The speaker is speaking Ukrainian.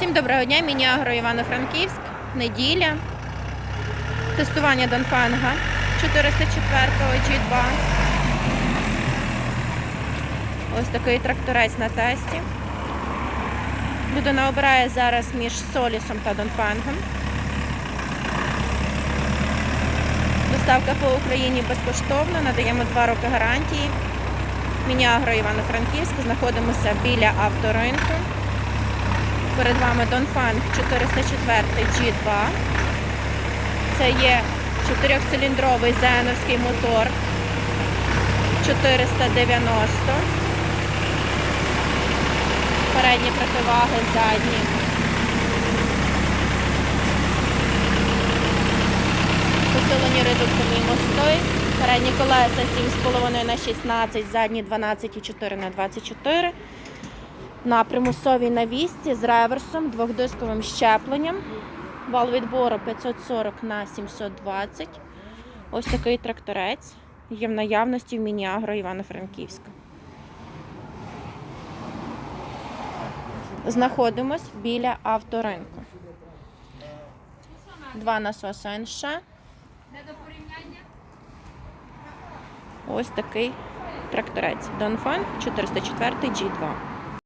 Всім доброго дня, Міні-Агро Івано-Франківськ, неділя. Тестування Донфанга 404 G2. Ось такий тракторець на тесті. Людина обирає зараз між Солісом та Донфангом. Доставка по Україні безкоштовна, надаємо 2 роки гарантії. Міні-Агро Івано-Франківськ, знаходимося біля авторинку. Перед вами Донфанг 404 G2. Це є 4-циліндровий зеновський мотор 490. Передні противаги, задні. Посилені редукторні мости. Передні колеса 7,5 на 16, задні 12,4 на 24 на примусовій навісці з реверсом, двохдисковим щепленням. Вал відбору 540 на 720. Ось такий тракторець є в наявності в Міні-Агро Івано-Франківська. Знаходимось біля авторинку. Два насоси НШ. Ось такий тракторець. Донфан 404 G2.